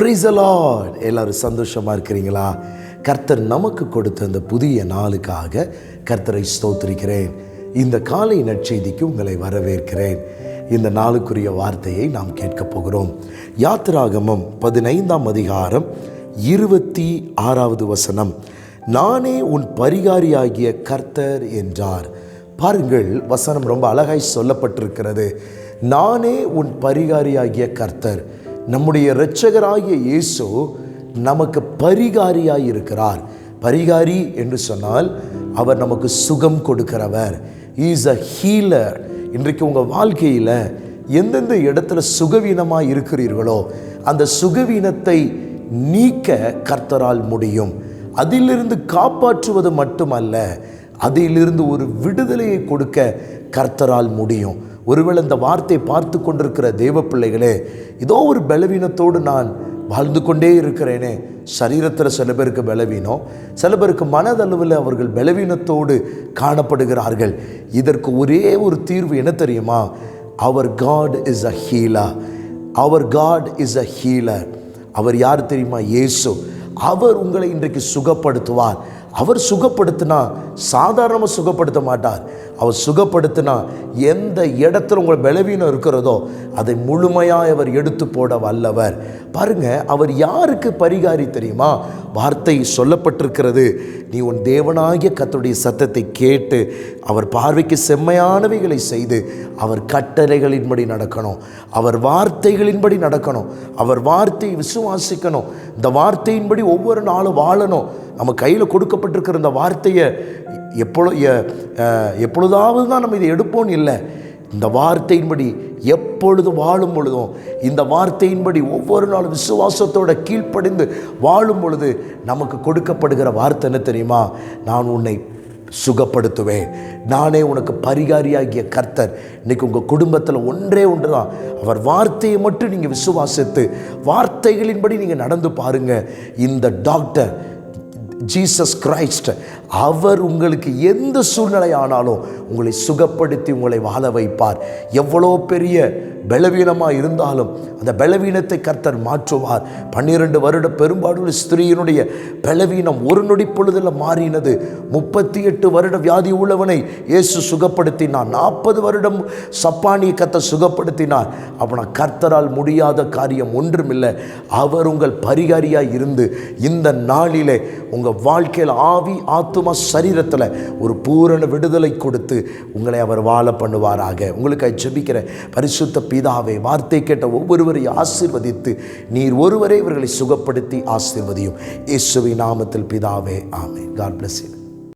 பிரைசலாட் எல்லோரும் சந்தோஷமாக இருக்கிறீங்களா? கர்த்தர் நமக்கு கொடுத்த அந்த புதிய நாளுக்காக கர்த்தரை ஸ்தோத்திரிக்கிறேன். இந்த காலை நற்செய்திக்கு உங்களை வரவேற்கிறேன். இந்த நாளுக்குரிய வார்த்தையை நாம் கேட்கப் போகிறோம். யாத்திராகமம் பதினைந்தாம் அதிகாரம் இருபத்தி ஆறாவது வசனம். நானே உன் பரிகாரியாகிய கர்த்தர் என்றார். பாருங்கள் வசனம் ரொம்ப அழகாய் சொல்லப்பட்டிருக்கிறது. நானே உன் பரிகாரியாகிய கர்த்தர். நம்முடைய இரட்சகராகிய இயேசு நமக்கு பரிகாரியாய் இருக்கிறார். பரிகாரி என்று சொன்னால் அவர் நமக்கு சுகம் கொடுக்கிறவர். இஸ் அ ஹீலர் இன்றைக்கு உங்கள் வாழ்க்கையில் எந்தெந்த இடத்துல சுகவீனமாக இருக்கிறீர்களோ அந்த சுகவீனத்தை நீக்க கர்த்தரால் முடியும். அதிலிருந்து காப்பாற்றுவது மட்டுமல்ல அதிலிருந்து ஒரு விடுதலையை கொடுக்க கர்த்தரால் முடியும். ஒருவேளை இந்த வார்த்தை பார்த்து கொண்டிருக்கிற தெய்வ பிள்ளைகளே ஏதோ ஒரு பலவீனத்தோடு நான் வாழ்ந்து கொண்டே இருக்கிறேனே. சரீரத்தில் சில பேருக்கு பலவீனம் சில பேருக்கு மனதளவில் அவர்கள் பலவீனத்தோடு காணப்படுகிறார்கள். இதற்கு ஒரே ஒரு தீர்வு என்ன தெரியுமா? அவர் காட் இஸ் அ ஹீலா அவர் காட் இஸ் அ ஹீலர் அவர் யார் தெரியுமா? இயேசு. அவர் உங்களை இன்றைக்கு சுகப்படுத்துவார். அவர் சுகப்படுத்தினா சாதாரணமாக சுகப்படுத்த மாட்டார். அவர் சுகப்படுத்தினா எந்த இடத்துல உங்கள் பலவீனம் இருக்கிறதோ அதை முழுமையாக அவர் எடுத்து போட வல்லவர். பாருங்க அவர் யாருக்கு பரிகாரி தெரியுமா? வார்த்தை சொல்லப்பட்டிருக்கிறது. நீ உன் தேவனாகிய கத்துடைய சத்தத்தை கேட்டு அவர் பார்வைக்கு செம்மையானவைகளை செய்து அவர் கட்டளைகளின்படி நடக்கணும். அவர் வார்த்தைகளின்படி நடக்கணும். அவர் வார்த்தையை விசுவாசிக்கணும். இந்த வார்த்தையின்படி ஒவ்வொரு நாளும் வாழணும். நம்ம கையில் கொடுக்கப்பட்டிருக்கிற இந்த வார்த்தையை எப்பொழு எப்பொழுதாவது தான் நம்ம இதை எடுப்போம்னு இல்லை. இந்த வார்த்தையின்படி எப்பொழுது வாழும் பொழுதும் இந்த வார்த்தையின்படி ஒவ்வொரு நாளும் விசுவாசத்தோட கீழ்ப்படிந்து வாழும் பொழுது நமக்கு கொடுக்கப்படுகிற வார்த்தை என்ன தெரியுமா? நான் உன்னை சுகப்படுத்துவேன். நானே உனக்கு பரிகாரியாகிய கர்த்தர். இன்னைக்கு உங்கள் குடும்பத்தில் ஒன்றே ஒன்று தான் அவர் வார்த்தையை மட்டும் நீங்கள் விசுவாசித்து வார்த்தைகளின்படி நீங்கள் நடந்து பாருங்கள் இந்த டாக்டர் ஜீசஸ் கிரைஸ்ட் அவர் உங்களுக்கு எந்த சூழ்நிலை ஆனாலும் உங்களை சுகப்படுத்தி உங்களை வாழ வைப்பார். எவ்வளோ பெரிய பலவீனமாக இருந்தாலும் அந்த பலவீனத்தை கர்த்தர் மாற்றுவார். பன்னிரண்டு வருட பெரும்பாடுள்ள ஸ்திரீயினுடைய பலவீனம் ஒரு நொடி பொழுதில் மாறினது. முப்பத்தி எட்டு வருட வியாதி உள்ளவனை இயேசு சுகப்படுத்தினார். நாற்பது வருடம் சப்பானியை கத்தை சுகப்படுத்தினார். அவனை கர்த்தரால் முடியாத காரியம் ஒன்றுமில்லை. அவர் உங்கள் பரிகாரியாக இருந்து இந்த நாளிலே உங்கள் வாழ்க்கையில் ஆவி ஆத்து ஆத்துமா சரீரத்தில் ஒரு பூரண விடுதலை கொடுத்து உங்களை அவர் வாழ பண்ணுவாராக. உங்களுக்கு ஜெபிக்கிற பரிசுத்த பிதாவை வார்த்தை கேட்ட ஒவ்வொருவரையும் ஆசீர்வதித்து நீர் ஒருவரே இவர்களை சுகப்படுத்தி ஆசீர்வதியும். இயேசுவின் நாமத்தில் பிதாவே ஆமே காட் பிளஸ் யூ